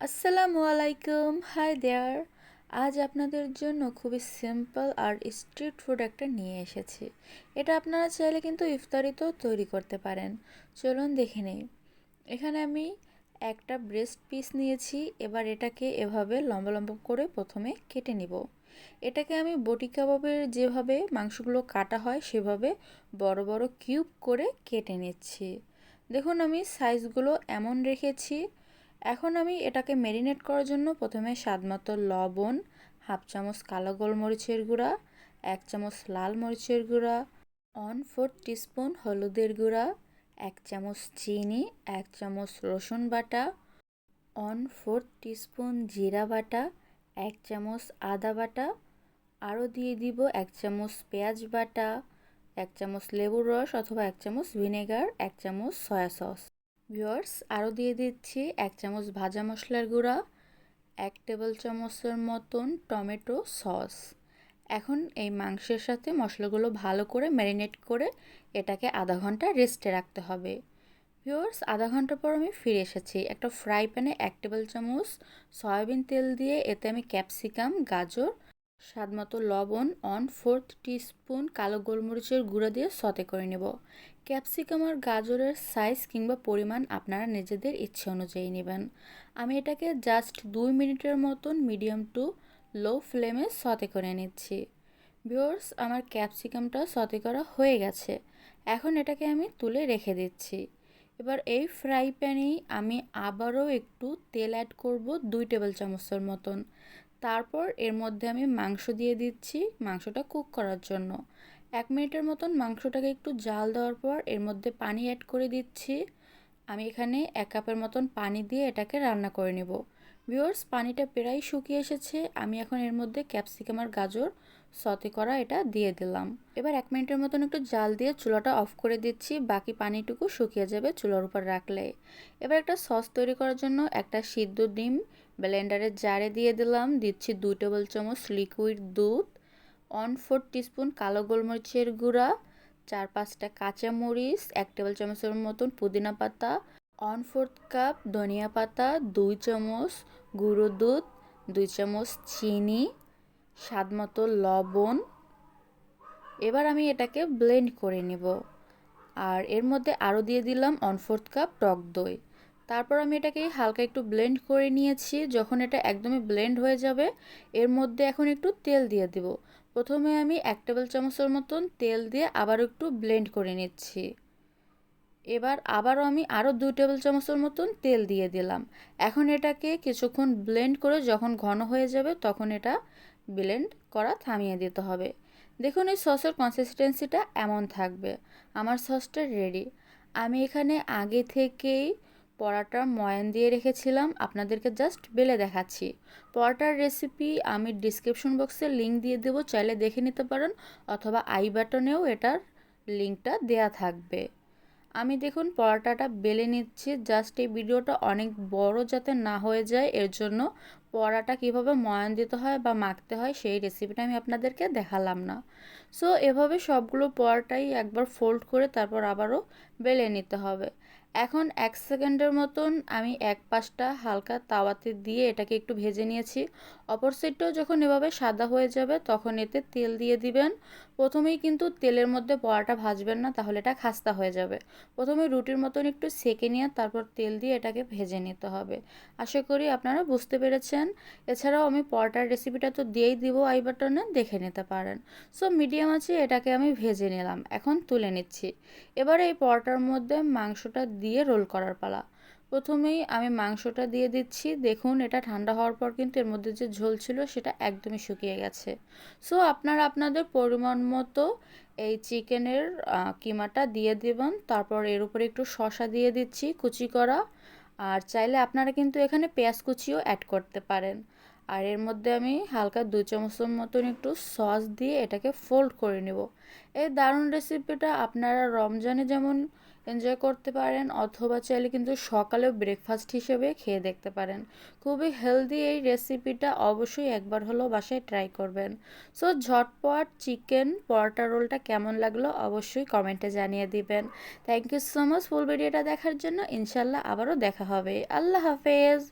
আসসালামু আলাইকুম। Hi there আজ আপনাদের জন্য খুবই সিম্পল আর স্ট্রিট ফুড একটা নিয়ে এসেছি। এটা আপনারা চাইলে কিন্তু ইফতারিতেও তৈরি করতে পারেন। চলুন দেখে নেই। এখানে আমি একটা ব্রেস্ট পিস নিয়েছি। এবার এটাকে এভাবে লম্বা লম্বা করে প্রথমে কেটে নিব। এটাকে আমি বটি কাবাবের যেভাবে মাংসগুলো কাটা হয়, সেভাবে বড় বড় কিউব করে কেটে নিচ্ছি। দেখুন আমি সাইজগুলো এমন রেখেছি। এখন আমি এটাকে মেরিনেট করার জন্য প্রথমে স্বাদমতো লবণ, হাফ চামচ কালো গোলমরিচের গুঁড়া, এক চামচ লাল মরিচের গুঁড়া ওয়ান ফোর টিস্পুন হলুদের গুঁড়া, এক চামচ চিনি, এক চামচ রসুন বাটা ওয়ান ফোর টিস্পুন জিরা বাটা, এক চামচ আদা বাটা, আরও দিয়ে দিব এক চামচ পেঁয়াজ বাটা, এক চামচ লেবুর রস অথবা এক চামচ ভিনেগার, এক চামচ সয়া সস। ভিওয়ার্স আরও দিয়ে দিচ্ছি এক চামচ ভাজা মশলার গুঁড়া, এক টেবিল চামচের মতন টমেটো সস। এখন এই মাংসের সাথে মশলাগুলো ভালো করে ম্যারিনেট করে এটাকে আধা ঘণ্টা রেস্টে রাখতে হবে। ভিওয়ার্স আধা ঘণ্টা পর আমি ফিরে এসেছি। একটা ফ্রাই প্যানে এক টেবিল চামচ সয়াবিন তেল দিয়ে এতে আমি ক্যাপসিকাম গাজর স্বাদমতো লবণ, অন ফোর্থ টিস্পুন কালো গোলমরিচের গুঁড়া দিয়ে সতে করে নেব। ক্যাপসিকাম আর গাজরের সাইজ কিংবা পরিমাণ আপনারা নিজেদের ইচ্ছে অনুযায়ী নেবেন। আমি এটাকে জাস্ট দুই মিনিটের মতন মিডিয়াম টু লো ফ্লেমে সতে করে নিচ্ছি। ভিওর্স আমার ক্যাপসিকামটা সতে করা হয়ে গেছে। এখন এটাকে আমি তুলে রেখে দিচ্ছি। এবার এই ফ্রাই প্যানেই আমি আবারও একটু তেল অ্যাড করব দুই টেবিল চামচের মতন। তারপর এর মধ্যে আমি মাংস দিয়ে দিচ্ছি মাংসটা কুক করার জন্য। এক মিনিটের মতন মাংসটাকে একটু জাল দেওয়ার পর এর মধ্যে পানি অ্যাড করে দিচ্ছি। আমি এখানে এক কাপের মতন পানি দিয়ে এটাকে রান্না করে নেব। ভিওর্স পানিটা প্রায় শুকিয়ে এসেছে। আমি এখন এর মধ্যে ক্যাপসিকাম আর গাজর সতে করা এটা দিয়ে দিলাম। এবার এক মিনিটের মতন একটু জাল দিয়ে চুলাটা অফ করে দিচ্ছি। বাকি পানিটুকু শুকিয়ে যাবে চুলার উপর রাখলে। এবার একটা সস তৈরি করার জন্য একটা সিদ্ধ ডিম ব্লেন্ডারের জারে দিয়ে দিলাম। দিচ্ছি দুই টেবিল চামচ লিকুইড দুধ ওয়ান ফোর টিস্পুন কালো গোলমরিচের গুঁড়া, চার পাঁচটা কাঁচা মরিচ এক টেবিল চামচের মতন পুদিনা পাতা ওয়ান ফোর্থ কাপ ধনিয়া পাতা, দুই চামচ গুঁড়ো দুধ, দুই চামচ চিনি, স্বাদ মতো লবণ। এবার আমি এটাকে ব্লেন্ড করে নেব। আর এর মধ্যে আরও দিয়ে দিলাম ওয়ান ফোর্থ কাপ টক দই। তারপর আমি এটাকে হালকা একটু ব্লেন্ড করে নিয়েছি। যখন এটা একদমই ব্লেন্ড হয়ে যাবে, এর মধ্যে এখন একটু তেল দিয়ে দেব। প্রথমে আমি এক টেবিল চামচের মতন তেল দিয়ে আবার একটু ব্লেন্ড করে নিচ্ছি। এবার আবারও আমি আরও দুই টেবিল চামচের মতন তেল দিয়ে দিলাম। এখন এটাকে কিছুক্ষণ ব্লেন্ড করে যখন ঘন হয়ে যাবে তখন এটা ব্লেন্ড করা থামিয়ে দিতে হবে। দেখুন, এই সসের কনসিস্টেন্সিটা এমন থাকবে। আমার সসটা রেডি আমি এখানে আগে থেকেই পরাটার ময়ান দিয়ে রেখেছিলাম। আপনাদেরকে জাস্ট বেলে দেখাচ্ছি। পরাটার রেসিপি আমি ডিসক্রিপশন বক্সে লিঙ্ক দিয়ে দেবো। চাইলে দেখে নিতে পারেন অথবা আই বাটনেও এটার লিঙ্কটা দেয়া থাকবে। আমি দেখুন পরাটাটা বেলে নিচ্ছি। জাস্ট এই ভিডিওটা অনেক বড় যাতে না হয়ে যায়, এর জন্য পরাটা কীভাবে ময়ান দিতে হয় বা মাখতে হয় সেই রেসিপিটা আমি আপনাদেরকে দেখালাম না। সো এভাবে সবগুলো পরাটাই একবার ফোল্ড করে তারপর আবারও বেলে নিতে হবে। এখন এক সেকেন্ডের মতন আমি এক পাশটা হালকা তাওয়াতে দিয়ে এটাকে একটু ভেজে নিয়েছি। অপর সাইডটাও যখন এভাবে সাদা হয়ে যাবে, তখন এতে তেল দিয়ে দিবেন। প্রথমেই কিন্তু তেলের মধ্যে পরাটা ভাজবেন না, তাহলে এটা খাস্তা হয়ে যাবে। প্রথমে রুটির মতন একটু সেকে নিয়ে তারপর তেল দিয়ে এটাকে ভেজে নিতে হবে। আশা করি আপনারা বুঝতে পেরেছেন। এছাড়াও আমি পরোটার রেসিপিটা তো দিয়েই দিব আই বাটনে দেখে নিতে পারেন। সো মিডিয়াম আছে, এটাকে আমি ভেজে নিলাম। এখন তুলে নিচ্ছি। এবার এই পরোটার মধ্যে মাংসটা দিয়ে রোল করার পালা। প্রথমেই আমি মাংসটা দিয়ে দিচ্ছি। দেখুন, এটা ঠান্ডা হওয়ার পর কিন্তু এর মধ্যে যে ঝোল ছিল সেটা একদমই শুকিয়ে গেছে। সো আপনারা আপনাদের পরিমাণ মতো এই চিকেনের কিমাটা দিয়ে দেবেন। তারপর এর উপরে একটু শশা দিয়ে দিচ্ছি, কুচি করা। আর চাইলে আপনারা কিন্তু এখানে পেঁয়াজ কুচিও অ্যাড করতে পারেন। আর এর মধ্যে আমি হালকা দু চামচের মতন একটু সস দিয়ে এটাকে ফোল্ড করে নেব। এই দারুণ রেসিপিটা আপনারা রমজানে যেমন এনজয় করতে পারেন অথবা চাইলে কিন্তু সকালেও ব্রেকফাস্ট হিসেবে খেয়ে দেখতে পারেন। খুবই হেলদি এই রেসিপিটা অবশ্যই একবার হলেও বাসায় ট্রাই করবেন। সো ঝটপট চিকেন পরোটা রোলটা কেমন লাগল অবশ্যই কমেন্টে জানিয়ে দিবেন। Thank you so much full ভিডিওটা দেখার জন্য। ইনশাল্লাহ আবারও দেখা হবে। আল্লাহ হাফেজ!